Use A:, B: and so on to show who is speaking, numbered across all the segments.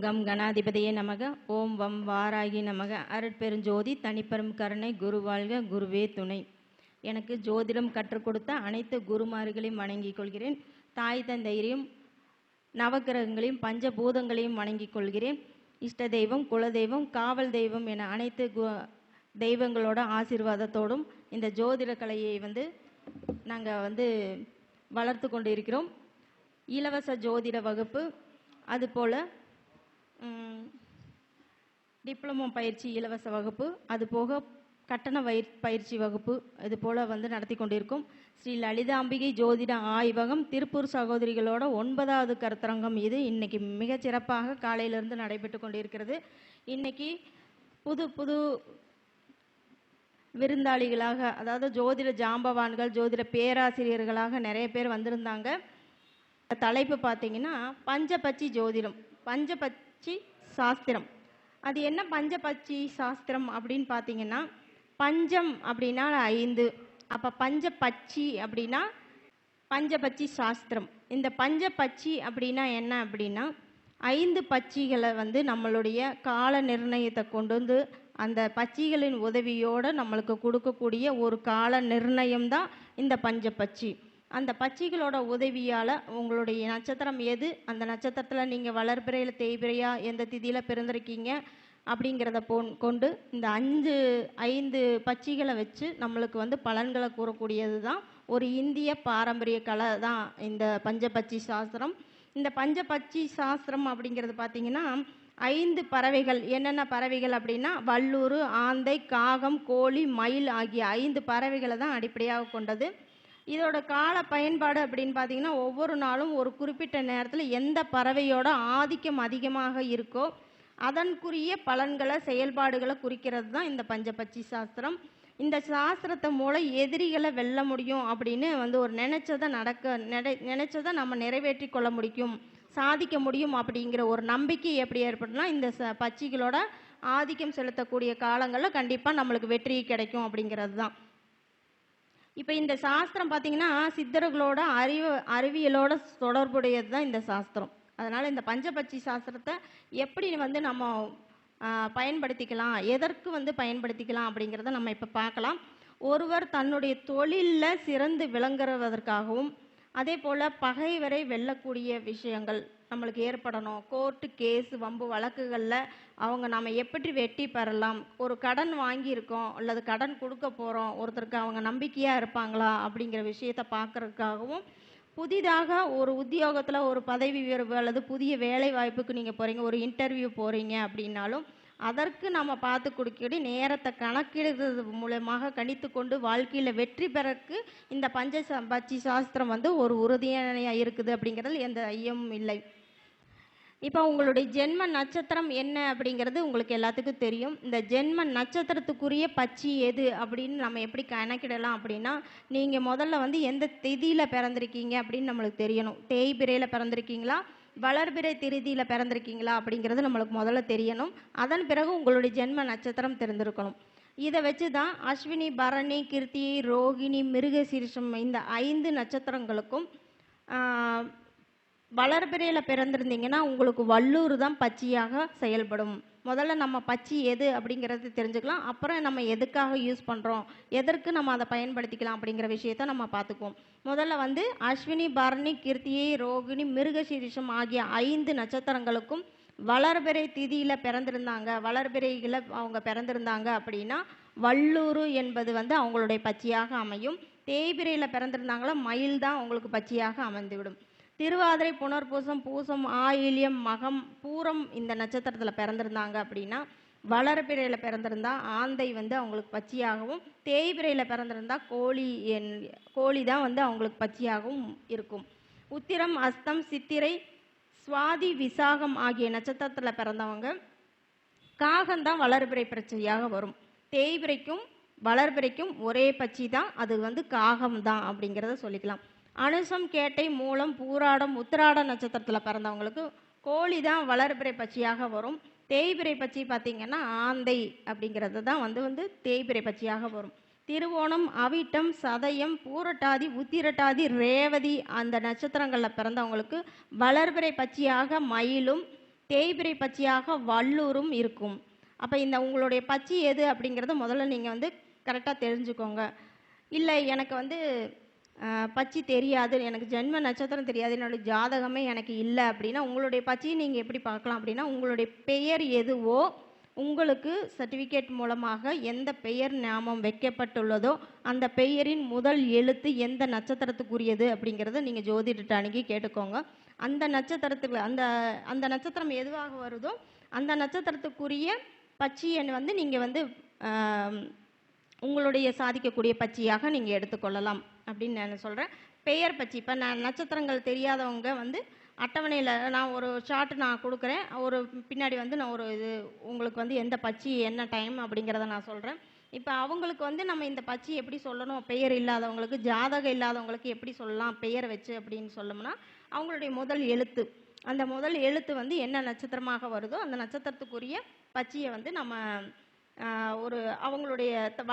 A: Come கணாதிபதியே நமக. ஓம் வம் வாராகி நமக. அருட்பெருஞ்சோதி தனிப்பெரும் கருணை குரு வாழ்க குருவே துணை. எனக்கு ஜோதிடம் கற்றுக் கொடுத்த அனைத்து குருமார்களையும் வணங்கிக் கொள்கிறேன். தாய் தந்தையரையும் நவக்கிரகங்களையும் பஞ்சபூதங்களையும் வணங்கிக் கொள்கிறேன். இஷ்ட தெய்வம் குலதெய்வம் காவல் தெய்வம் என அனைத்து கு- தெய்வங்களோட ஆசீர்வாதத்தோடும் இந்த ஜோதிட கலையை வந்து நாங்கள் வந்து வளர்த்து கொண்டு இருக்கிறோம் இலவச ஜோதிட வகுப்பு அதுபோல் டிப்ளமோ பயிற்சி இலவச வகுப்பு அது போக கட்டண வயிற் பயிற்சி வகுப்பு இது போல் வந்து நடத்தி கொண்டிருக்கும். ஸ்ரீ லலிதாம்பிகை ஜோதிட ஆய்வகம் திருப்பூர் சகோதரிகளோட ஒன்பதாவது கருத்தரங்கம் இது. இன்னைக்கு மிகச் சிறப்பாக காலையிலிருந்து நடைபெற்று கொண்டிருக்கிறது. இன்னைக்கு புது புது விருந்தாளிகளாக அதாவது ஜோதிட ஜாம்பவான்கள் ஜோதிட பேராசிரியர்களாக நிறைய பேர் வந்திருந்தாங்க. தலைப்பு பார்த்தீங்கன்னா பஞ்சபட்சி ஜோதிடம். பஞ்சபட்சி சாஸ்திரம். அது என்ன பஞ்சபட்சி சாஸ்திரம் அப்படின்னு பார்த்தீங்கன்னா பஞ்சம் அப்படின்னா ஐந்து. அப்போ பஞ்சபட்சி அப்படின்னா பஞ்சபட்சி சாஸ்திரம். இந்த பஞ்சபட்சி அப்படின்னா என்ன அப்படின்னா ஐந்து பட்சிகளை வந்து நம்மளுடைய கால நிர்ணயத்தை கொண்டு வந்து அந்த பட்சிகளின் உதவியோடு நம்மளுக்கு கொடுக்கக்கூடிய ஒரு கால நிர்ணயம் தான் இந்த பஞ்சபட்சி அந்த பட்சிகளோட உதவியால் உங்களுடைய நட்சத்திரம் எது? அந்த நட்சத்திரத்தில் நீங்கள் வளர்பிறையில் தேய்பிறையா எந்த திதியில் பிறந்திருக்கீங்க? அப்படிங்கிறத போ கொண்டு இந்த அஞ்சு ஐந்து பட்சிகளை வச்சு நம்மளுக்கு வந்து பலன்களை கூறக்கூடியது தான் ஒரு இந்திய பாரம்பரிய கலை தான் இந்த பஞ்சபட்சி சாஸ்திரம். இந்த பஞ்சபட்சி சாஸ்திரம் அப்படிங்கிறது பார்த்தீங்கன்னா ஐந்து பறவைகள். என்னென்ன பறவைகள் அப்படின்னா வல்லூர் ஆந்தை காகம் கோழி மயில் ஆகிய ஐந்து பறவைகளை தான் அடிப்படையாக கொண்டது. இதோட கால பயன்பாடு அப்படின்னு பார்த்தீங்கன்னா ஒவ்வொரு நாளும் ஒரு குறிப்பிட்ட நேரத்தில் எந்த பறவையோட ஆதிக்கம் அதிகமாக இருக்கோ அதன்குரிய பலன்களை செயல்பாடுகளை குறிக்கிறது தான் இந்த பஞ்சபட்சி சாஸ்திரம். இந்த சாஸ்திரத்தை மூலம் எதிரிகளை வெல்ல முடியும் அப்படின்னு வந்து ஒரு நினைச்சதை நடக்க நினை நினைச்சதை நம்ம நிறைவேற்றி கொள்ள முடியும் சாதிக்க முடியும் அப்படிங்கிற ஒரு நம்பிக்கை எப்படி ஏற்படும்னா இந்த ச பட்சிகளோட ஆதிக்கம் செலுத்தக்கூடிய காலங்களில் கண்டிப்பாக நம்மளுக்கு வெற்றி கிடைக்கும் அப்படிங்கிறது தான் இப்போ இந்த சாஸ்திரம் பார்த்தீங்கன்னா சித்தர்களோட அறிவு அறிவியலோட தொடர்புடையது தான் இந்த சாஸ்திரம். அதனால் இந்த பஞ்சபட்சி சாஸ்திரத்தை எப்படி வந்து நம்ம பயன்படுத்திக்கலாம் எதற்கு வந்து பயன்படுத்திக்கலாம் அப்படிங்கிறத நம்ம இப்போ பார்க்கலாம். ஒருவர் தன்னுடைய தொழிலில் சிறந்து விளங்குறதற்காகவும் அதே போல் பகைவரை வெல்லக்கூடிய விஷயங்கள். நம்மளுக்கு ஏற்படணும். கோர்ட்டு கேஸ் வம்பு வழக்குகளில் அவங்க நாம் எப்படி வெட்டி பெறலாம்? ஒரு கடன் வாங்கியிருக்கோம் அல்லது கடன் கொடுக்க போகிறோம் ஒருத்தருக்கு அவங்க நம்பிக்கையாக இருப்பாங்களா? அப்படிங்கிற விஷயத்தை பார்க்குறதுக்காகவும் புதிதாக ஒரு உத்தியோகத்தில் ஒரு பதவி உயர்வு அல்லது புதிய வேலை வாய்ப்புக்கு நீங்கள் போகிறீங்க ஒரு இன்டர்வியூ போகிறீங்க அப்படின்னாலும் அதற்கு நம்ம பார்த்து கொடுக்கடி நேரத்தை கணக்கிடுறது மூலமாக கணித்து கொண்டு வாழ்க்கையில் வெற்றி பெறக்கு இந்த பஞ்ச ச- பட்சி சாஸ்திரம் வந்து ஒரு உறுதியாக இருக்குது அப்படிங்கிறதுல எந்த ஐயமும் இல்லை. இப்போ உங்களுடைய ஜென்ம நட்சத்திரம் என்ன அப்படிங்கிறது உங்களுக்கு எல்லாத்துக்கும் தெரியும். இந்த ஜென்ம நட்சத்திரத்துக்குரிய பட்சி எது அப்படின்னு நம்ம எப்படி கணக்கிடலாம் அப்படின்னா நீங்கள் முதல்ல வந்து எந்த திதியில் பிறந்திருக்கீங்க அப்படின்னு நம்மளுக்கு தெரியணும். தேய்பிரையில் பிறந்திருக்கீங்களா? வளர்பிறை திருதியில் பிறந்திருக்கீங்களா அப்படிங்கிறது நம்மளுக்கு முதல்ல தெரியணும். அதன் பிறகு உங்களுடைய ஜென்ம நட்சத்திரம் தெரிந்திருக்கணும். இதை வச்சு தான் அஸ்வினி பரணி கிருத்தி ரோகிணி மிருகசீரிஷம் இந்த ஐந்து நட்சத்திரங்களுக்கும் வளர்பிறையில் பிறந்திருந்தீங்கன்னா உங்களுக்கு வல்லூர் தான் பச்சையாக செயல்படும். முதல்ல நம்ம பச்சி எது அப்படிங்கிறது தெரிஞ்சுக்கலாம். அப்புறம் நம்ம எதுக்காக யூஸ் பண்ணுறோம் எதற்கு நம்ம அதை பயன்படுத்திக்கலாம் அப்படிங்கிற விஷயத்த நம்ம பார்த்துக்குவோம். முதல்ல வந்து அஸ்வினி பரணி கீர்த்தியை ரோகிணி மிருகசீரிஷம் ஆகிய ஐந்து நட்சத்திரங்களுக்கும் வளர்பிறை திதியில் பிறந்திருந்தாங்க. வளர்பிறையில் அவங்க பிறந்திருந்தாங்க அப்படின்னா வல்லூர் என்பது வந்து அவங்களுடைய பச்சையாக அமையும். தேய்பிறையில் பிறந்திருந்தாங்களா மயில் தான் அவங்களுக்கு பச்சையாக அமைந்துவிடும். திருவாதிரை புனர்பூசம் பூசம் ஆயில்யம் மகம் பூரம் இந்த நட்சத்திரத்தில் பிறந்திருந்தாங்க அப்படின்னா வளர்பிறையில் பிறந்திருந்தா ஆந்தை வந்து அவங்களுக்கு பச்சையாகவும் தேய்பிறையில் பிறந்திருந்தா கோழி என் கோழி தான் வந்து அவங்களுக்கு பச்சையாகவும் இருக்கும். உத்திரம் அஸ்தம் சித்திரை சுவாதி விசாகம் ஆகிய நட்சத்திரத்தில் பிறந்தவங்க காகம்தான் வளர்பிறை பிரச்சனையாக வரும். தேய்பிறைக்கும் வளர்பிறைக்கும் ஒரே பச்சி தான் அது வந்து காகம் தான் அப்படிங்கிறத சொல்லிக்கலாம். அனுசம் கேட்டை மூலம் பூராடம் உத்திராட நட்சத்திரத்தில் பிறந்தவங்களுக்கு கோழி தான் வளர்பிறை பச்சியாக வரும். தேய்பிறை பச்சி பார்த்திங்கன்னா ஆந்தை அப்படிங்கிறது தான் வந்து வந்து தேய்பிறை பச்சியாக வரும். திருவோணம் அவிட்டம் சதயம் பூரட்டாதி உத்திரட்டாதி ரேவதி அந்த நட்சத்திரங்களில் பிறந்தவங்களுக்கு வளர்பிறை பச்சியாக மயிலும் தேய்பிறை பச்சியாக வல்லூரும் இருக்கும். அப்போ இந்த உங்களுடைய பச்சி எது அப்படிங்கிறத முதல்ல நீங்கள் வந்து கரெக்டாக தெரிஞ்சுக்கோங்க. இல்லை எனக்கு வந்து பச்சி தெரியாது. எனக்கு ஜென்ம நட்சத்திரம் தெரியாது. என்னுடைய ஜாதகமே எனக்கு இல்லை அப்படின்னா உங்களுடைய பச்சியை நீங்கள் எப்படி பார்க்கலாம் அப்படின்னா உங்களுடைய பெயர் எதுவோ உங்களுக்கு சர்டிஃபிகேட் மூலமாக எந்த பெயர் நாமம் வைக்கப்பட்டுள்ளதோ அந்த பெயரின் முதல் எழுத்து எந்த நட்சத்திரத்துக்குரியது அப்படிங்கிறத நீங்கள் ஜோதிடர்கிட்ட அணுகி கேட்டுக்கோங்க. அந்த நட்சத்திரத்துக்கு அந்த அந்த நட்சத்திரம் எதுவாக வருதோ அந்த நட்சத்திரத்துக்குரிய பச்சியன் வந்து நீங்கள் வந்து உங்களுடைய சாதிக்கக்கூடிய பச்சியாக நீங்கள் எடுத்துக்கொள்ளலாம். அப்படின்னு நான் சொல்கிறேன் பெயர் பச்சி இப்போ நான் நட்சத்திரங்கள் தெரியாதவங்க வந்து அட்டவணையில் நான் ஒரு ஷார்ட் நான் கொடுக்குறேன். ஒரு பின்னாடி வந்து நான் ஒரு இது உங்களுக்கு வந்து எந்த பச்சி என்ன டைம் அப்படிங்கிறத நான் சொல்கிறேன் இப்போ அவங்களுக்கு வந்து நம்ம இந்த பச்சி எப்படி சொல்லணும்? பெயர் இல்லாதவங்களுக்கு ஜாதகம் இல்லாதவங்களுக்கு எப்படி சொல்லலாம்? பெயர் வச்சு அப்படின்னு சொல்லணும்னா அவங்களுடைய முதல் எழுத்து. அந்த முதல் எழுத்து வந்து என்ன நட்சத்திரமாக வருதோ அந்த நட்சத்திரத்துக்குரிய பச்சியை வந்து நம்ம ஒரு அவங்களுடைய த-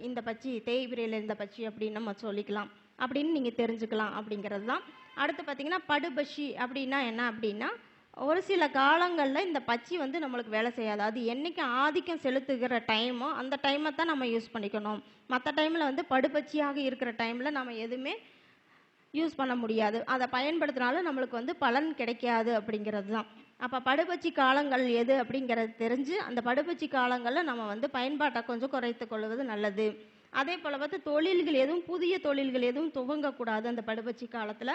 A: இந்த பச்சி தேய்பிரையில் இந்த பச்சி அப்படின்னு நம்ம சொல்லிக்கலாம். அப்படின்னு நீங்கள் தெரிஞ்சுக்கலாம் அப்படிங்கிறது தான். அடுத்து பார்த்தீங்கன்னா படுபஷி அப்படின்னா என்ன அப்படின்னா ஒரு சில காலங்களில் இந்த பச்சி வந்து நம்மளுக்கு வேலை செய்யாது. அது என்றைக்கு ஆதிக்கம் செலுத்துகிற டைமோ அந்த டைமை தான் நம்ம யூஸ் பண்ணிக்கணும். மற்ற டைமில் வந்து படுபச்சியாக இருக்கிற டைமில் நம்ம எதுவுமே யூஸ் பண்ண முடியாது. அதை பயன்படுத்தினாலும் நம்மளுக்கு வந்து பலன் கிடைக்காது அப்படிங்கிறது தான். அப்போ படுபச்சி காலங்கள் எது அப்படிங்கிறது தெரிஞ்சு அந்த படுபச்சி காலங்களில் நம்ம வந்து பயன்பாட்டை கொஞ்சம் குறைத்து கொள்வது நல்லது. அதே போல் பார்த்து தொழில்கள் எதுவும் புதிய தொழில்கள் எதுவும் துவங்கக்கூடாது அந்த படுபச்சி காலத்தில்.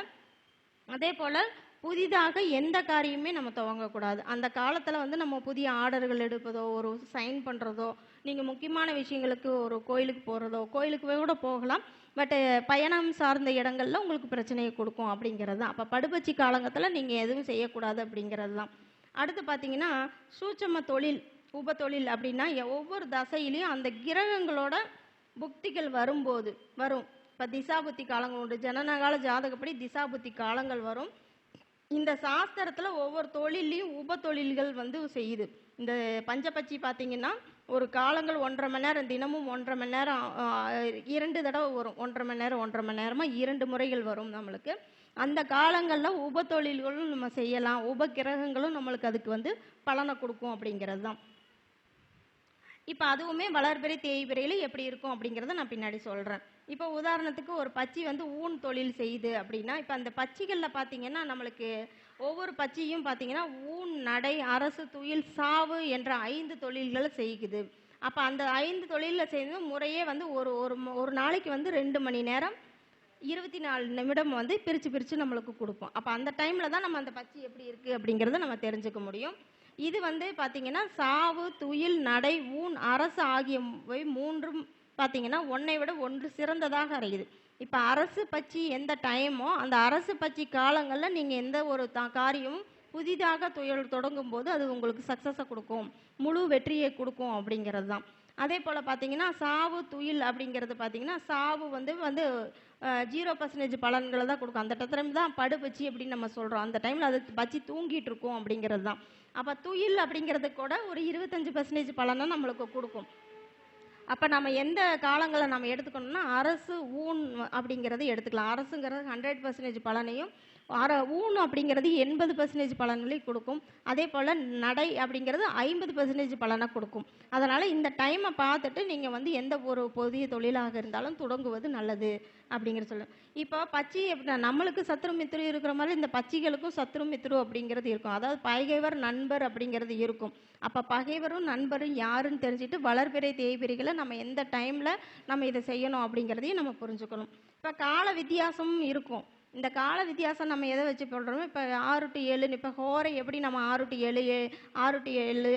A: அதே போல் புதிதாக எந்த காரியமே நம்ம துவங்கக்கூடாது. அந்த காலத்தில் வந்து நம்ம புதிய ஆர்டர்கள் எடுப்பதோ ஒரு சைன் பண்ணுறதோ நீங்கள் முக்கியமான விஷயங்களுக்கு ஒரு கோயிலுக்கு போகிறதோ கோயிலுக்கு கூட போகலாம். பட்டு பயணம் சார்ந்த இடங்களில் உங்களுக்கு பிரச்சனையை கொடுக்கும் அப்படிங்கிறது தான். அப்போ படுபச்சி காலங்கத்தில் நீங்கள் எதுவும் செய்யக்கூடாது அப்படிங்கிறது தான். அடுத்து பார்த்தீங்கன்னா சூட்சம தொழில் உப தொழில் அப்படின்னா ஒவ்வொரு தசையிலையும் அந்த கிரகங்களோட புக்திகள் வரும்போது வரும். இப்போ திசாபுத்தி காலங்கள் உண்டு. ஜனனகால ஜாதகப்படி திசாபுத்தி காலங்கள் வரும். இந்த சாஸ்திரத்தில் ஒவ்வொரு தொழிலையும் உப தொழில்கள் வந்து செய்யுது. இந்த பஞ்சபட்சி பார்த்தீங்கன்னா ஒரு காலங்கள் ஒன்றரை மணி நேரம் தினமும் ஒன்றரை மணி நேரம் இரண்டு தடவை வரும். ஒன்றரை மணி நேரம் ஒன்றரை மணி நேரமாக இரண்டு முறைகள் வரும் நம்மளுக்கு. அந்த காலங்களில் உப தொழில்களும் நம்ம செய்யலாம். உப கிரகங்களும் நம்மளுக்கு அதுக்கு வந்து பலனை கொடுக்கும் அப்படிங்கிறது தான். இப்போ அதுவுமே வளர்பிறை தேய்பிறையில் எப்படி இருக்கும் அப்படிங்கிறத நான் பின்னாடி சொல்கிறேன் இப்போ உதாரணத்துக்கு ஒரு பச்சி வந்து ஊன் தொழில் செய்யுது அப்படின்னா இப்போ அந்த பச்சிகளில் பார்த்தீங்கன்னா நம்மளுக்கு ஒவ்வொரு பச்சியும் பார்த்தீங்கன்னா ஊன் நடை அரசு துயில் சாவு என்ற ஐந்து தொழில்களை செய்யுது. அப்போ அந்த ஐந்து தொழிலில் செய்து முறையே வந்து ஒரு ஒரு ஒரு நாளைக்கு வந்து ரெண்டு மணி நேரம் இருபத்தி நாலு நிமிடம் வந்து பிரித்து பிரித்து நம்மளுக்கு கொடுப்போம். அப்போ அந்த டைமில் தான் நம்ம அந்த பச்சி எப்படி இருக்குது அப்படிங்கிறத நம்ம தெரிஞ்சுக்க முடியும். இது வந்து பார்த்தீங்கன்னா சாவு துயில் நடை ஊன் அரசு ஆகியவை மூன்றும் பார்த்தீங்கன்னா ஒன்றை விட ஒன்று சிறந்ததாக அறையுது இப்போ அரசு பச்சி எந்த டைமோ அந்த அரசு பச்சி காலங்களில் நீங்கள் எந்த ஒரு த காரியமும் புதிதாக துயல் தொடங்கும் போது அது உங்களுக்கு சக்ஸஸை கொடுக்கும். முழு வெற்றியை கொடுக்கும் அப்படிங்கிறது தான். அதே போல் பார்த்தீங்கன்னா சாவு துயில் அப்படிங்கிறது பார்த்தீங்கன்னா சாவு வந்து வந்து ஜீரோ பர்சன்டேஜ் பலன்களை தான் கொடுக்கும். அந்த டைம் தான் படுபச்சி அப்படின்னு நம்ம சொல்கிறோம் அந்த டைமில் அது பச்சி தூங்கிட்டு இருக்கும் அப்படிங்கிறது தான். அப்போ துயில் அப்படிங்கிறது கூட ஒரு இருபத்தஞ்சு பர்சன்டேஜ் பலனை நம்மளுக்கு கொடுக்கும். அப்போ நம்ம எந்த காலங்களை நம்ம எடுத்துக்கணும்னா அரசு ஊன் அப்படிங்கிறது எடுத்துக்கலாம். அரசுங்கிறது ஹண்ட்ரட் பர்சன்டேஜ் பலனையும் அற ஊன் அப்படிங்கிறது எண்பது பர்சன்டேஜ் பலன்களையும் கொடுக்கும். அதே போல் நடை அப்படிங்கிறது ஐம்பது பர்சன்டேஜ் பலனை கொடுக்கும். அதனால் இந்த டைமை பார்த்துட்டு நீங்கள் வந்து எந்த ஒரு புதிய தொழிலாக இருந்தாலும் தொடங்குவது நல்லது அப்படிங்கிற சொல்ல இப்போ பச்சி எப்படின்னா நம்மளுக்கு சத்ரு மித்ரு இருக்கிற மாதிரி இந்த பச்சிகளுக்கும் சத்ரு மித்ரு அப்படிங்கிறது இருக்கும். அதாவது பகைவர் நண்பர் அப்படிங்கிறது இருக்கும். அப்போ பகைவரும் நண்பரும் யாருன்னு தெரிஞ்சுட்டு வளர்பிறை தேய்பிரிகளை நம்ம எந்த டைமில் நம்ம இதை செய்யணும் அப்படிங்கிறதையும் நம்ம புரிஞ்சுக்கணும். இப்போ கால வித்தியாசமும் இருக்கும். இந்த கால வித்தியாசம் நம்ம எதை வச்சு சொல்கிறோமோ இப்போ ஆறு டு ஏழு இப்போ ஹோரை எப்படி நம்ம ஆறு டு ஏழு ஏ- ஆறு டு ஏழு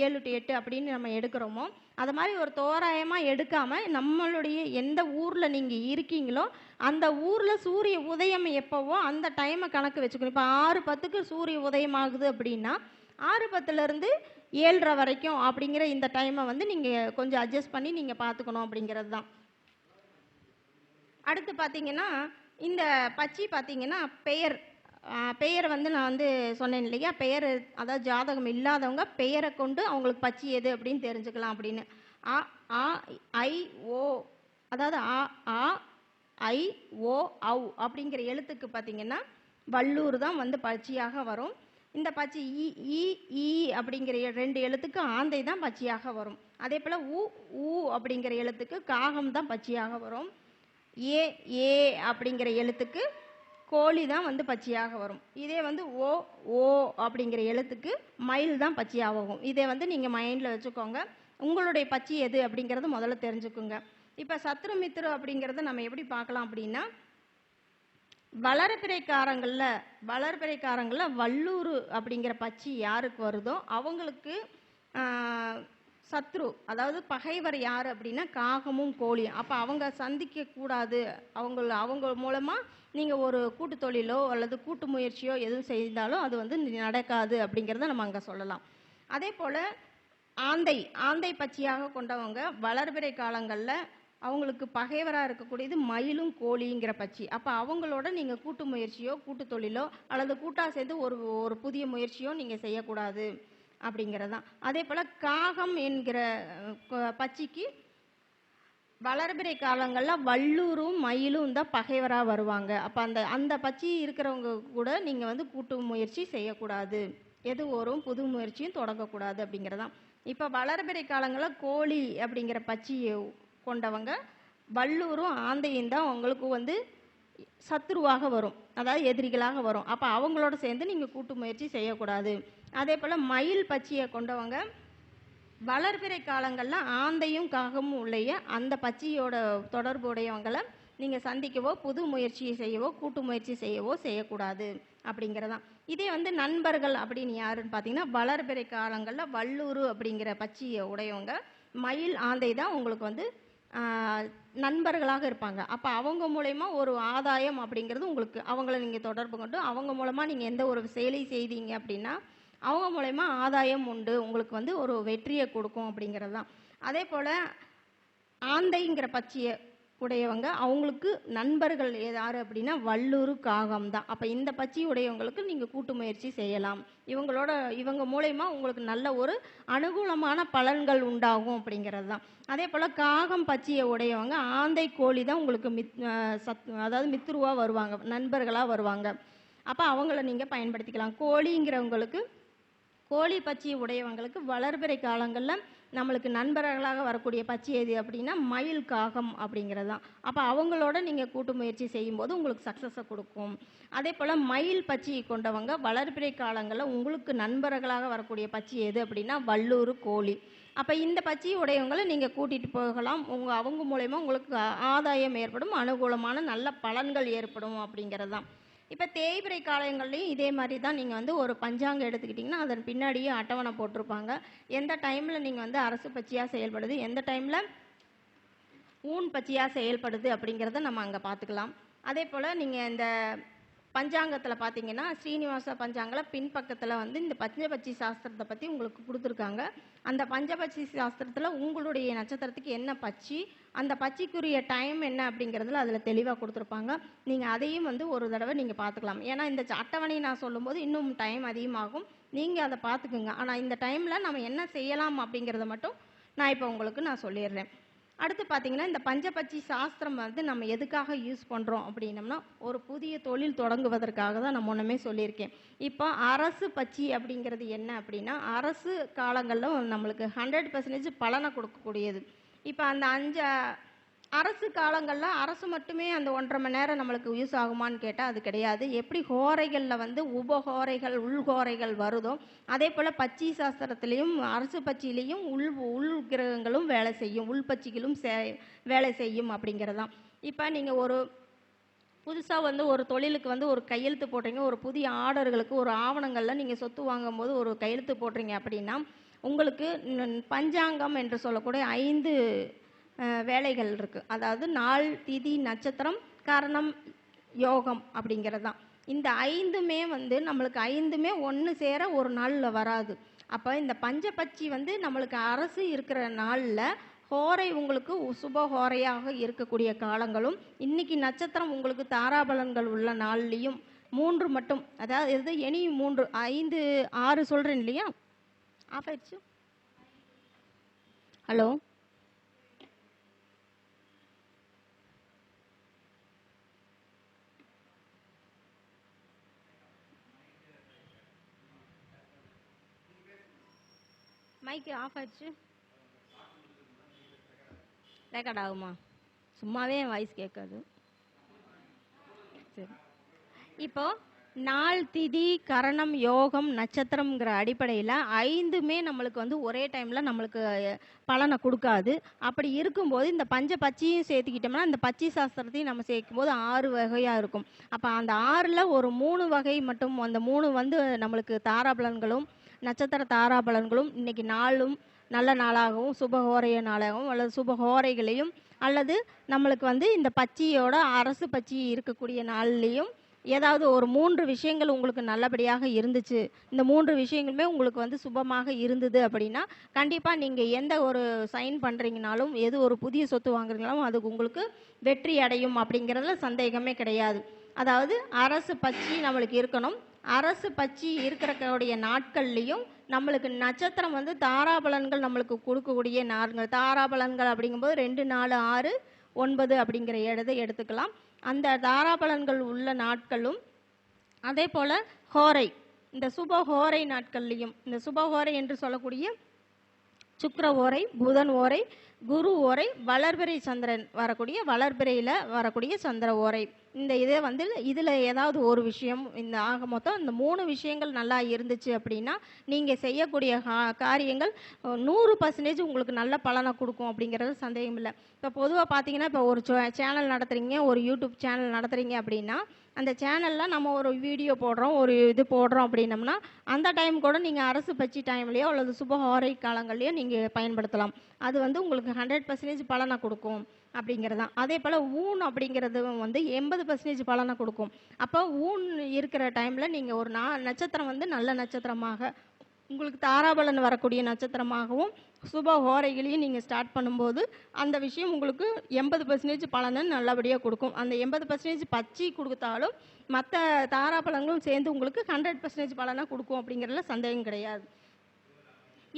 A: ஏழு டு எட்டு அப்படின்னு நம்ம எடுக்கிறோமோ அது மாதிரி ஒரு தோராயமாக எடுக்காமல் நம்மளுடைய எந்த ஊரில் நீங்கள் இருக்கீங்களோ அந்த ஊரில் சூரிய உதயம் எப்போவோ அந்த டைமை கணக்கு வச்சுக்கணும். இப்போ ஆறு பத்துக்கு சூரிய உதயம் ஆகுது அப்படின்னா ஆறு பத்துலேருந்து ஏழரை வரைக்கும் அப்படிங்கிற இந்த டைமை வந்து நீங்கள் கொஞ்சம் அட்ஜஸ்ட் பண்ணி நீங்கள் பார்த்துக்கணும் அப்படிங்கிறது தான். அடுத்து பார்த்தீங்கன்னா இந்த பச்சி பார்த்தீங்கன்னா பெயர் பெயரை பெயர் வந்து நான் வந்து சொன்னேன் இல்லையா? பெயர் அதாவது ஜாதகம் இல்லாதவங்க பெயரை கொண்டு அவங்களுக்கு பச்சி எது அப்படின்னு தெரிஞ்சுக்கலாம் அப்படின்னு. ஆ ஆ ஐ ஓ அதாவது ஆ ஆ ஐ ஓ ஔ அப்படிங்கிற எழுத்துக்கு பார்த்தீங்கன்னா வள்ளூர் தான் வந்து பச்சியாக வரும். இந்த பச்சி இ இ இ அப்படிங்கிற ரெண்டு எழுத்துக்கு ஆந்தை தான் பச்சையாக வரும். அதே போல் உ ஊ அப்படிங்கிற எழுத்துக்கு காகம் தான் பச்சையாக வரும். ஏ ஏ அப்படிங்கிற எழுத்துக்கு கோழி தான் வந்து பச்சையாக வரும். இதே வந்து ஓ ஓ அப்படிங்கிற எழுத்துக்கு மயில் தான் பச்சையாகும் இதை வந்து நீங்கள் மைண்டில் வச்சுக்கோங்க. உங்களுடைய பச்சி எது அப்படிங்கிறது முதல்ல தெரிஞ்சுக்குங்க. இப்போ சத்ருமித்ரு அப்படிங்கிறத நம்ம எப்படி பார்க்கலாம் அப்படின்னா வளர்பிறைக்காரங்களில் வளர்பிறைக்காரங்களில் வல்லூர் அப்படிங்கிற பச்சி யாருக்கு வருதோ அவங்களுக்கு சத்ரு. அதாவது பகைவர் யார் அப்படின்னா காகமும் கோழியும். அப்போ அவங்க சந்திக்க கூடாது. அவங்க அவங்க மூலமாக நீங்கள் ஒரு கூட்டு தொழிலோ அல்லது கூட்டு முயற்சியோ எதுவும் செய்தாலும் அது வந்து நடக்காது அப்படிங்கிறத நம்ம அங்கே சொல்லலாம். அதே போல் ஆந்தை ஆந்தை பச்சியாக கொண்டவங்க வளர்பிறை காலங்களில் அவங்களுக்கு பகைவராக இருக்கக்கூடியது மயிலும் கோழிங்கிற பச்சி. அப்போ அவங்களோட நீங்கள் கூட்டு முயற்சியோ கூட்டு தொழிலோ அல்லது கூட்டாக சேர்ந்து ஒரு ஒரு புதிய முயற்சியோ நீங்கள் செய்யக்கூடாது. அப்படிங்கிறது தான் அதே போல் காகம் என்கிற பச்சிக்கு வளர்பிறை காலங்களில் வள்ளூரும் மயிலும் தான் பகைவராக வருவாங்க. அப்போ அந்த அந்த பச்சி இருக்கிறவங்க கூட நீங்கள் வந்து கூட்டு முயற்சி செய்யக்கூடாது. எது வரும் புது முயற்சியும் தொடங்கக்கூடாது அப்படிங்கிறதான். இப்போ வளர்பிறை காலங்களில் கோழி அப்படிங்கிற பச்சியை கொண்டவங்க வள்ளூரும் ஆந்தையும் தான் உங்களுக்கு வந்து சத்துருவாக வரும். அதாவது எதிரிகளாக வரும். அப்போ அவங்களோட சேர்ந்து நீங்கள் கூட்டு முயற்சி செய்யக்கூடாது. அதே போல் மயில் பச்சியை கொண்டவங்க. வளர்பிறை காலங்களில் ஆந்தையும் காகமும் உடைய அந்த பச்சியோட தொடர்புடையவங்களை நீங்கள் சந்திக்கவோ புது முயற்சியை செய்யவோ கூட்டு முயற்சி செய்யவோ செய்யக்கூடாது அப்படிங்கிறதான். இதே வந்து நண்பர்கள் அப்படின்னு யாருன்னு பார்த்தீங்கன்னா வளர்பிறை காலங்களில் வல்லூர் அப்படிங்கிற பச்சியை உடையவங்க. மயில் ஆந்தை தான் உங்களுக்கு வந்து நண்பர்களாக இருப்பாங்க. அப்போ அவங்க மூலயமா ஒரு ஆதாயம் அப்படிங்கிறது உங்களுக்கு அவங்கள நீங்கள் தொடர்பு கொண்டு அவங்க மூலமாக நீங்கள் எந்த ஒரு செயலை செய்தீங்க அப்படின்னா அவங்க மூலயமா ஆதாயம் உண்டு உங்களுக்கு வந்து ஒரு வெற்றியை கொடுக்கும் அப்படிங்கிறது தான். அதே போல் ஆந்தைங்கிற பச்சியை உடையவங்க அவங்களுக்கு நண்பர்கள் யார் அப்படின்னா வல்லூர் காகம் தான். அப்போ இந்த பச்சி உடையவங்களுக்கு நீங்கள் கூட்டு முயற்சி செய்யலாம். இவங்களோட இவங்க மூலயமா உங்களுக்கு நல்ல ஒரு அனுகூலமான பலன்கள் உண்டாகும் அப்படிங்கிறது தான். அதே போல் காகம் பச்சியை உடையவங்க ஆந்தை கோழி தான் உங்களுக்கு மித் சத் அதாவது மித்ருவாக வருவாங்க நண்பர்களாக வருவாங்க. அப்போ அவங்கள நீங்கள் பயன்படுத்திக்கலாம். கோழிங்கிறவங்களுக்கு கோழி பச்சி உடையவங்களுக்கு வளர்பிறை காலங்களில் நம்மளுக்கு நண்பர்களாக வரக்கூடிய பச்சி எது அப்படின்னா மயில் காகம் அப்படிங்கிறது தான் அப்போ அவங்களோட நீங்கள் கூட்டு முயற்சி செய்யும்போது உங்களுக்கு சக்ஸஸை கொடுக்கும். அதே போல் மயில் பச்சி கொண்டவங்க வளர்பிறை காலங்களில் உங்களுக்கு நண்பர்களாக வரக்கூடிய பச்சி எது அப்படின்னா வல்லூர் கோழி. அப்போ இந்த பச்சி உடையவங்களை நீங்கள் கூட்டிகிட்டு போகலாம். உங்கள் அவங்க மூலயமா உங்களுக்கு ஆதாயம் ஏற்படும். அனுகூலமான நல்ல பலன்கள் ஏற்படும் அப்படிங்கிறது தான் இப்போ தேய்பிறை காலங்கள்லையும் இதே மாதிரி தான் நீங்கள் வந்து ஒரு பஞ்சாங்கம் எடுத்துக்கிட்டிங்கன்னா அதன் பின்னாடியே அட்டவணை போட்டிருப்பாங்க. எந்த டைமில் நீங்கள் வந்து அரசு பச்சியாக செயல்படுது எந்த டைமில் ஊன் பச்சியாக செயல்படுது அப்படிங்கிறத நம்ம அங்கே பார்த்துக்கலாம் அதே போல் நீங்கள் இந்த பஞ்சாங்கத்தில் பார்த்தீங்கன்னா ஸ்ரீனிவாச பஞ்சாங்கில் பின்பக்கத்தில் வந்து இந்த பஞ்சபட்சி சாஸ்திரத்தை பற்றி உங்களுக்கு கொடுத்துருக்காங்க. அந்த பஞ்சபட்சி சாஸ்திரத்தில் உங்களுடைய நட்சத்திரத்துக்கு என்ன பச்சி அந்த பச்சிக்குரிய டைம் என்ன அப்படிங்கிறதுல அதில் தெளிவாக கொடுத்துருப்பாங்க. நீங்கள் அதையும் வந்து ஒரு தடவை நீங்கள் பார்த்துக்கலாம் ஏன்னா இந்த அட்டவணையை அட்டவணை நான் சொல்லும்போது இன்னும் டைம் அதிகமாகும். நீங்கள் அதை பார்த்துக்குங்க ஆனால் இந்த டைமில் நம்ம என்ன செய்யலாம் அப்படிங்கிறத மட்டும் நான் இப்போ உங்களுக்கு நான் சொல்லிடுறேன். அடுத்து பார்த்தீங்கன்னா இந்த பஞ்சபட்சி சாஸ்திரம் வந்து நம்ம எதுக்காக யூஸ் பண்ணுறோம் அப்படின்னம்னா ஒரு புதிய தொழில் தொடங்குவதற்காக தான் நான் முன்னமே சொல்லியிருக்கேன். இப்போ அரசு பச்சி அப்படிங்கிறது என்ன அப்படின்னா அரசு காலங்களில் நம்மளுக்கு ஹண்ட்ரட் பர்சன்டேஜ் பலனை கொடுக்கக்கூடியது. இப்போ அந்த அஞ்சு அரசு காலங்களில் அரசு மட்டுமே அந்த ஒன்றரை மணி நேரம் நம்மளுக்கு யூஸ் ஆகுமான்னு கேட்டால் அது கிடையாது. எப்படி ஹோரைகளில் வந்து உபஹோரைகள் உள்ஹோரைகள் வருதோ அதே போல் பச்சி சாஸ்திரத்துலேயும் அரசு பச்சிலையும் உள் உள் கிரகங்களும் வேலை செய்யும் உள் பச்சிகளும் சே வேலை செய்யும் அப்படிங்கிறதான் இப்போ நீங்கள் ஒரு புதுசாக வந்து ஒரு தொழிலுக்கு வந்து ஒரு கையெழுத்து போடுறீங்க ஒரு புதிய ஆர்டர்களுக்கு ஒரு ஆவணங்களில் நீங்கள் சொத்து வாங்கும்போது ஒரு கையெழுத்து போடுறீங்க அப்படின்னா உங்களுக்கு பஞ்சாங்கம் என்று சொல்லக்கூடிய ஐந்து வேலைகள் இருக்குது அதாவது நாள் திதி நட்சத்திரம் காரணம் யோகம் அப்படிங்கிறது. தான் இந்த ஐந்துமே வந்து நம்மளுக்கு ஐந்துமே ஒன்று சேர ஒரு நாளில் வராது. அப்போ இந்த பஞ்சபட்சி வந்து நம்மளுக்கு அரசு இருக்கிற நாளில் ஹோரை உங்களுக்கு சுப ஹோரையாக இருக்கக்கூடிய காலங்களும் இன்னைக்கு நட்சத்திரம் உங்களுக்கு தாராபலன்கள் உள்ள நாள்லேயும் மூன்று மட்டும் அதாவது இது எனி மூன்று ஐந்து ஆறு சொல்கிறேன் இல்லையா? ஆஃப் ஆயிடுச்சு. ஹலோ? மைக்கு ஆஃப் ஆச்சு ரெக்கார்ட் ஆகுமா? சும்மாவே என் வாய்ஸ் கேட்காது. சரி. இப்போ நாள் திதி கரணம் யோகம் நட்சத்திரம்ங்கிற அடிப்படையில் ஐந்துமே நம்மளுக்கு வந்து ஒரே டைமில் நம்மளுக்கு பலனை கொடுக்காது. அப்படி இருக்கும்போது இந்த பஞ்ச பச்சியும் சேர்த்துக்கிட்டோம்னா இந்த பச்சி சாஸ்திரத்தையும் நம்ம சேர்க்கும்போது ஆறு வகையாக இருக்கும். அப்போ அந்த ஆறில் ஒரு மூணு வகை மட்டும் அந்த மூணு வந்து நம்மளுக்கு தாராபலன்களும் நட்சத்திர தாராபலன்களும் இன்னைக்கு நாளும் நல்ல நாளாகவும் சுபஹோரைய நாளாகவும் அல்லது சுபஹோரைகளையும் அல்லது நம்மளுக்கு வந்து இந்த பச்சியோட அரசு பச்சி இருக்கக்கூடிய நாள்லேயும் ஏதாவது ஒரு மூன்று விஷயங்கள் உங்களுக்கு நல்லபடியாக இருந்துச்சு. இந்த மூன்று விஷயங்களுமே உங்களுக்கு வந்து சுபமாக இருந்தது அப்படின்னா கண்டிப்பாக நீங்கள் எந்த ஒரு சைன் பண்ணுறீங்கனாலும் எது ஒரு புதிய சொத்து வாங்குறீங்களாலும் அதுக்கு உங்களுக்கு வெற்றி அடையும் அப்படிங்கிறதுல சந்தேகமே கிடையாது. அதாவது அரசு பச்சி நம்மளுக்கு இருக்கணும். அரசு பச்சி இருக்கிறக்கூடிய நாட்கள்லையும் நம்மளுக்கு நட்சத்திரம் வந்து தாராபலன்கள் நம்மளுக்கு கொடுக்கக்கூடிய நாட்கள் தாராபலன்கள் அப்படிங்கும்போது ரெண்டு நாலு ஆறு ஒன்பது அப்படிங்கிற இடத்தை எடுத்துக்கலாம். அந்த தாராபலன்கள் உள்ள நாட்களும் அதே போல் ஹோரை இந்த சுப ஹோரை நாட்கள்லையும் இந்த சுப ஹோரை என்று சொல்லக்கூடிய சுக்கர ஓரை புதன் ஓரை குரு ஓரை வளர்பிறை சந்திரன் வரக்கூடிய வளர்பிறையில் வரக்கூடிய சந்திர ஓரை. இந்த இதே வந்து இதில் ஏதாவது ஒரு விஷயம் இந்த ஆக மொத்தம் இந்த மூணு விஷயங்கள் நல்லா இருந்துச்சு அப்படின்னா நீங்கள் செய்யக்கூடிய கா- காரியங்கள் நூறு பர்சன்டேஜ் உங்களுக்கு நல்ல பலனை கொடுக்கும் அப்படிங்கிறது சந்தேகம் இல்லை. இப்போ பொதுவாக பார்த்தீங்கன்னா இப்போ ஒரு சேனல் நடத்துறீங்க ஒரு யூடியூப் சேனல் நடத்துகிறீங்க அப்படின்னா அந்த சேனலில் நம்ம ஒரு வீடியோ போடுறோம் ஒரு இது போடுறோம் அப்படின்னம்னா அந்த டைம் கூட நீங்கள் அரசு பட்சி டைம்லேயோ அல்லது சுப ஹோரை காலங்கள்லையோ நீங்கள் பயன்படுத்தலாம். அது வந்து உங்களுக்கு ஹண்ட்ரட் பர்சன்டேஜ் பலனை கொடுக்கும். அப்படிங்கிறது தான். அதே போல் ஊன் அப்படிங்கிறது வந்து எண்பது பர்சன்டேஜ் பலனை கொடுக்கும். அப்போ ஊன் இருக்கிற டைமில் நீங்கள் ஒரு நா நட்சத்திரம் வந்து நல்ல நட்சத்திரமாக உங்களுக்கு தாராபலன் வரக்கூடிய நட்சத்திரமாகவும் சுப ஹோரைகளையும் நீங்கள் ஸ்டார்ட் பண்ணும்போது அந்த விஷயம் உங்களுக்கு எண்பது பர்சன்டேஜ் பலனை நல்லபடியாக கொடுக்கும். அந்த எண்பது பர்சன்டேஜ் பச்சி கொடுத்தாலும் மற்ற தாராபலங்களும் சேர்ந்து உங்களுக்கு ஹண்ட்ரட் பர்சன்டேஜ் பலனை கொடுக்கும் அப்படிங்கிறதுல சந்தேகம் கிடையாது.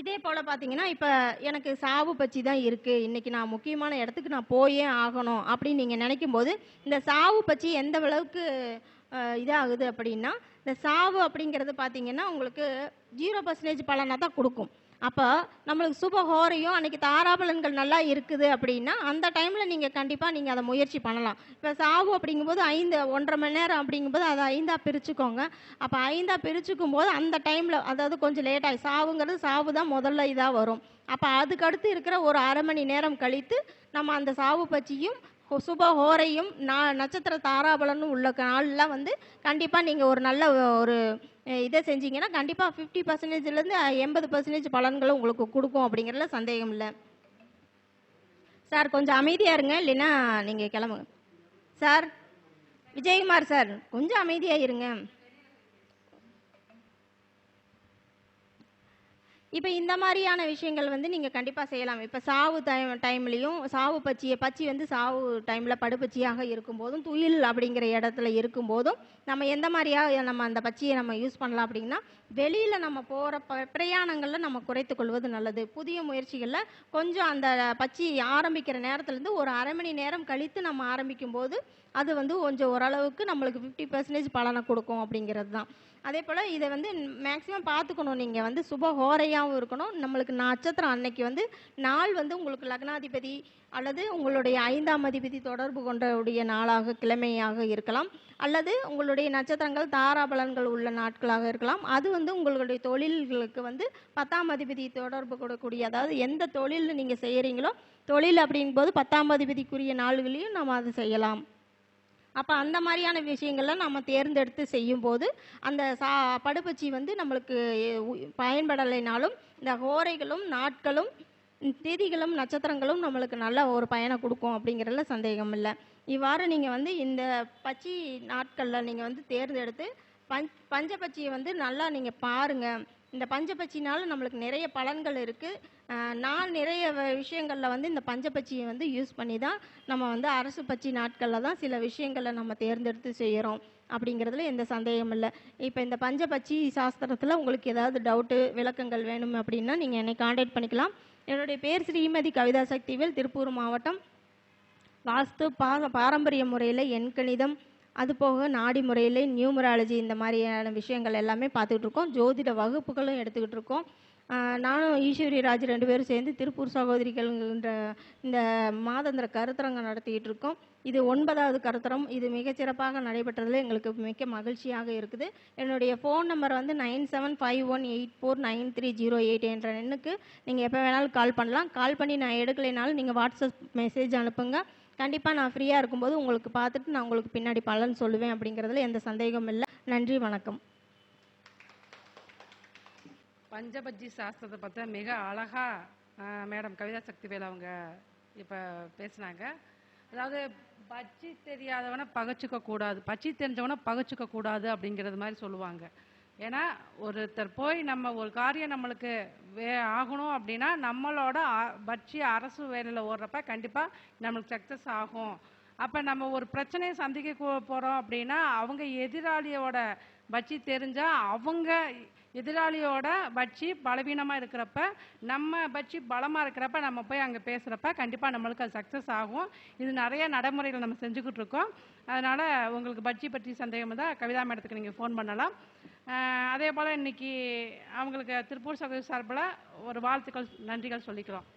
A: இதே போல் பார்த்தீங்கன்னா இப்போ எனக்கு சாவு பச்சி தான் இருக்குது இன்றைக்கி நான் முக்கியமான இடத்துக்கு நான் போயே ஆகணும் அப்படின்னு நீங்கள் நினைக்கும் போது இந்த சாவு பச்சி எந்த அளவுக்கு இதாகுது அப்படின்னா இந்த சாவு அப்படிங்கிறது பார்த்தீங்கன்னா உங்களுக்கு ஜீரோ பர்சன்டேஜ் பலனாக தான் கொடுக்கும். அப்போ நம்மளுக்கு சுப ஹோரையும் அன்னைக்கு தாராபலன்கள் நல்லா இருக்குது அப்படின்னா அந்த டைமில் நீங்கள் கண்டிப்பாக நீங்கள் அதை முயற்சி பண்ணலாம். இப்போ சாவு அப்படிங்கும்போது ஐந்து ஒன்றரை மணி நேரம் அப்படிங்கும்போது அதை ஐந்தாக பிரிச்சுக்கோங்க. அப்போ ஐந்தாக பிரிச்சுக்கும் போது அந்த டைமில் அதாவது கொஞ்சம் லேட்டாகி சாவுங்கிறது சாவு தான் முதல்ல இதாக வரும். அப்போ அதுக்கடுத்து இருக்கிற ஒரு அரை மணி நேரம் கழித்து நம்ம அந்த சாவு பச்சியும் சுப ஹோரையும் நான் நட்சத்திர தாராபலனும் உள்ள நாளில் வந்து கண்டிப்பாக நீங்கள் ஒரு நல்ல ஒரு இதை செஞ்சீங்கன்னா கண்டிப்பாக ஃபிஃப்டி பர்சன்டேஜ்லேருந்து எண்பது பர்சன்டேஜ் பலன்களும் உங்களுக்கு கொடுக்கும் அப்படிங்கிறதுல சந்தேகம் இல்லை. சார் கொஞ்சம் அமைதியாக இருங்க இல்லைன்னா நீங்கள் கிளம்புங்க. சார் விஜயகுமார் சார் கொஞ்சம் அமைதியாக இருங்க. இப்போ இந்த மாதிரியான விஷயங்கள் வந்து நீங்கள் கண்டிப்பாக செய்யலாம். இப்போ சாவு டைம் டைம்லேயும் சாவு பச்சியை பச்சி வந்து சாவு டைமில் படுப்பச்சியாக இருக்கும்போதும் துயில் அப்படிங்கிற இடத்துல இருக்கும்போதும் நம்ம எந்த மாதிரியாக நம்ம அந்த பச்சியை நம்ம யூஸ் பண்ணலாம் அப்படின்னா வெளியில் நம்ம போகிற ப பிரயாணங்களில் நம்ம குறைத்து கொள்வது நல்லது. புதிய முயற்சிகளில் கொஞ்சம் அந்த பச்சி ஆரம்பிக்கிற நேரத்துலேருந்து ஒரு அரை மணி நேரம் கழித்து நம்ம ஆரம்பிக்கும் போது அது வந்து கொஞ்சம் ஓரளவுக்கு நம்மளுக்கு ஃபிஃப்டி பர்சன்டேஜ் பலனை கொடுக்கும் அப்படிங்கிறது தான். அதே போல் இதை வந்து மேக்ஸிமம் பார்த்துக்கணும். நீங்கள் வந்து சுப ஹோரையாகவும் இருக்கணும். நம்மளுக்கு நட்சத்திரம் அன்னைக்கு வந்து நாள் வந்து உங்களுக்கு லக்னாதிபதி அல்லது உங்களுடைய ஐந்தாம் அதிபதி தொடர்பு கொண்டவுடைய நாளாக கிழமையாக இருக்கலாம். அல்லது உங்களுடைய நட்சத்திரங்கள் தாராபலன்கள் உள்ள நாட்களாக இருக்கலாம். அது வந்து உங்களுடைய தொழில்களுக்கு வந்து பத்தாம் அதிபதி தொடர்பு கொடுக்கக்கூடிய அதாவது எந்த தொழில் நீங்கள் செய்கிறீங்களோ தொழில் அப்படிங்கும்போது பத்தாம் அதிபதிக்குரிய நாள்களையும் நம்ம அதை செய்யலாம். அப்போ அந்த மாதிரியான விஷயங்கள்லாம் நம்ம தேர்ந்தெடுத்து செய்யும்போது அந்த சா படுபச்சி வந்து நம்மளுக்கு பயன்படலைனாலும் இந்த ஹோரைகளும் நாட்களும் திதிகளும் நட்சத்திரங்களும் நம்மளுக்கு நல்ல ஒரு பயனை கொடுக்கும் அப்படிங்கிறதுல சந்தேகம் இல்லை. இவ்வாறு நீங்கள் வந்து இந்த பச்சி நாட்களில் நீங்கள் வந்து தேர்ந்தெடுத்து பஞ் பஞ்சபட்சியை வந்து நல்லா நீங்கள் பாருங்கள் இந்த பஞ்சபட்சினால நம்மளுக்கு நிறைய பலன்கள் இருக்குது நான் நிறைய வ- விஷயங்களில் வந்து இந்த பஞ்சபட்சியை வந்து யூஸ் பண்ணி தான் நம்ம வந்து அரசு பட்சி நாட்களில் தான் சில விஷயங்களை நம்ம தேர்ந்தெடுத்து செய்கிறோம் அப்படிங்கிறதுல எந்த சந்தேகம் இல்லை. இப்போ இந்த பஞ்சபட்சி சாஸ்திரத்தில் உங்களுக்கு ஏதாவது டவுட்டு விளக்கங்கள் வேணும் அப்படின்னா நீங்கள் என்னை காண்டாக்ட் பண்ணிக்கலாம். என்னுடைய பேர் ஸ்ரீமதி கவிதா சக்திவேல் திருப்பூர் மாவட்டம். வாஸ்து பா பாரம்பரிய முறையில் எண்கணிதம் அது போக நாடி முறையில் நியூமராலஜி இந்த மாதிரியான விஷயங்கள் எல்லாமே பார்த்துக்கிட்டு இருக்கோம். ஜோதிட வகுப்புகளும் எடுத்துக்கிட்டு இருக்கோம். நானும் ஈஸ்வரி ராஜ் ரெண்டு பேரும் சேர்ந்து திருப்பூர் சகோதரிகள்ன்ற இந்த மாதந்திர கருத்தரங்கம் நடத்திக்கிட்டு இருக்கோம் இது ஒன்பதாவது கருத்தரம். இது மிகச்சிறப்பாக நடைபெற்றதில் எங்களுக்கு மிக்க மகிழ்ச்சியாக இருக்குது. என்னுடைய ஃபோன் நம்பர் வந்து nine seven five one eight four nine three zero eight என்ற எண்ணுக்கு நீங்கள் எப்போ வேணாலும் கால் பண்ணலாம். கால் பண்ணி நான் எடுக்கலைனாலும் நீங்கள் வாட்ஸ்அப் மெசேஜ் அனுப்புங்க. கண்டிப்பாக நான் ஃப்ரீயாக இருக்கும்போது உங்களுக்கு பார்த்துட்டு நான் உங்களுக்கு பின்னாடி பலன் சொல்லுவேன் அப்படிங்கிறதுல எந்த சந்தேகமும் இல்லை. நன்றி வணக்கம்.
B: பஞ்சபட்சி சாஸ்திரத்தை பற்றி மிக அழகாக மேடம் கவிதா சக்திவேல் அவங்க இப்போ பேசுனாங்க. அதாவது பச்சி தெரியாதவனை பகைச்சிக்க கூடாது பச்சி தெரிஞ்சவனை பகைச்சிக்க கூடாது அப்படிங்கிறது மாதிரி சொல்லுவாங்க. ஏன்னா ஒருத்தர் போய் நம்ம ஒரு காரியம் நம்மளுக்கு வே ஆகணும் அப்படின்னா நம்மளோட பட்சி அரசு வேலையில் ஓடுறப்ப கண்டிப்பாக நம்மளுக்கு சக்ஸஸ் ஆகும். அப்போ நம்ம ஒரு பிரச்சனையை சந்திக்க போகிறோம் அப்படின்னா அவங்க எதிராளியோட பட்சி தெரிஞ்சால் அவங்க எதிராளியோட பட்சி பலவீனமாக இருக்கிறப்ப நம்ம பட்சி பலமாக இருக்கிறப்ப நம்ம போய் அங்கே பேசுகிறப்ப கண்டிப்பாக நம்மளுக்கு அது சக்ஸஸ் ஆகும். இது நிறைய நடைமுறைகள் நம்ம செஞ்சுக்கிட்டு இருக்கோம். அதனால் உங்களுக்கு பட்ஜி பற்றி சந்தேகம் தான் கவிதா மேடத்துக்கு நீங்கள் ஃபோன் பண்ணலாம். அதே போல் இன்னைக்கு அவங்களுக்கு திருப்பூர் சகோதரி சார்பில் ஒரு வாழ்த்துக்கள் நன்றிகள் சொல்லிக்கிறோம்.